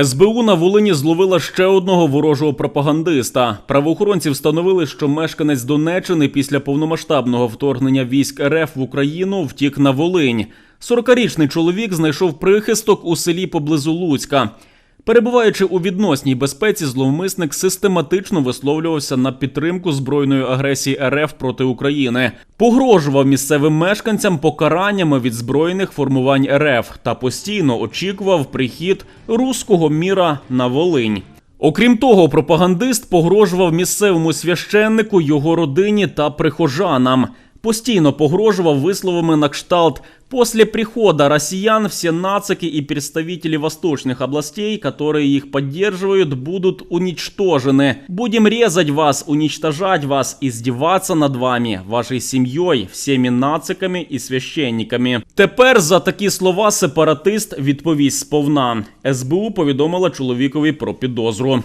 СБУ на Волині зловила ще одного ворожого пропагандиста. Правоохоронці встановили, що мешканець Донеччини після повномасштабного вторгнення військ РФ в Україну втік на Волинь. 40-річний чоловік знайшов прихисток у селі поблизу Луцька. Перебуваючи у відносній безпеці, зловмисник систематично висловлювався на підтримку збройної агресії РФ проти України, погрожував місцевим мешканцям покараннями від збройних формувань РФ та постійно очікував прихід руського міра на Волинь. Окрім того, пропагандист погрожував місцевому священнику, його родині та прихожанам Постійно погрожував висловами на кшталт «После прихода россиян все нацики и представители восточных областей, которые их поддерживают, будут уничтожены. Будем резать вас, уничтожать вас, издеваться над вами, вашей семьей, всеми нациками і священниками». Тепер за такі слова сепаратист відповість сповна. СБУ повідомила чоловікові про підозру.